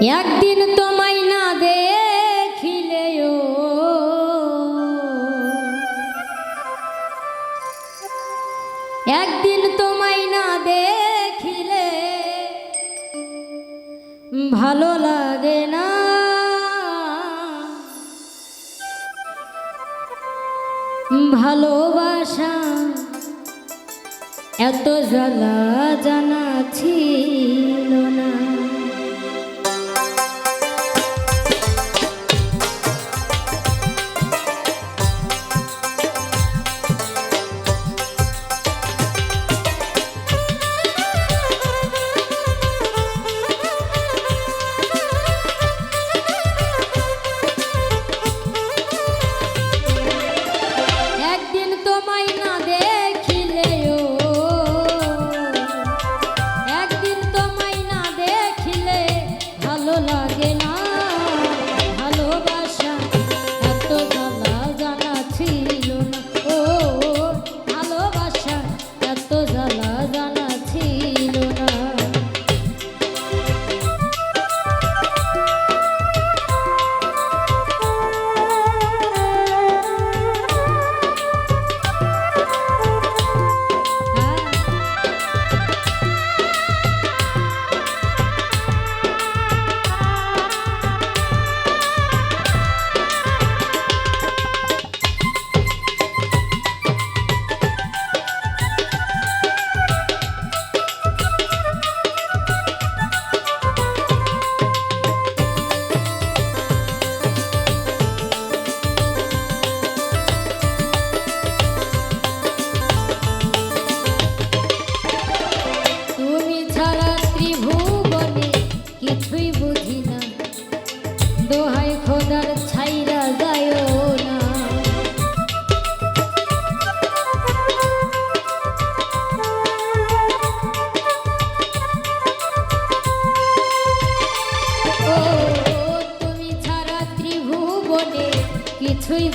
একদিন তোমায় না দেখিলে একদিন তোমায় না দেখিলে ভালো লাগে না। ভালোবাসা এত জ্বালা জানা ছিল না।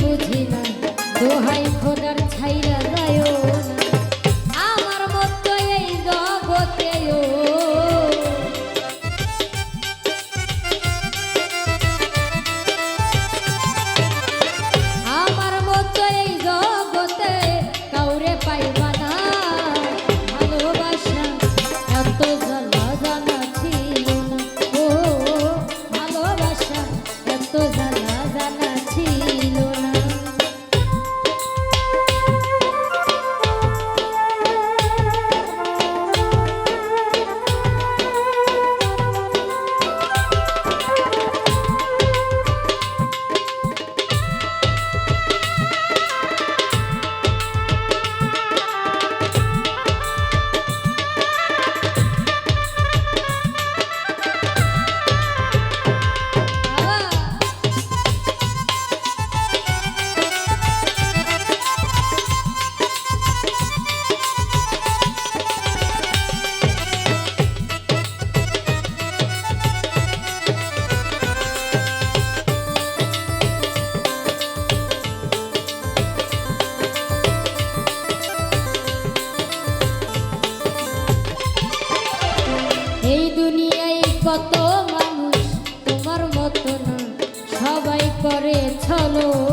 বুঝি না। দোহাই খোদার ছাইরা যায় solo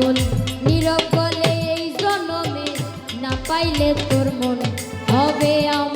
পাগল নীরব এই জন্মে না পাইলে তোর মন হবে আমারই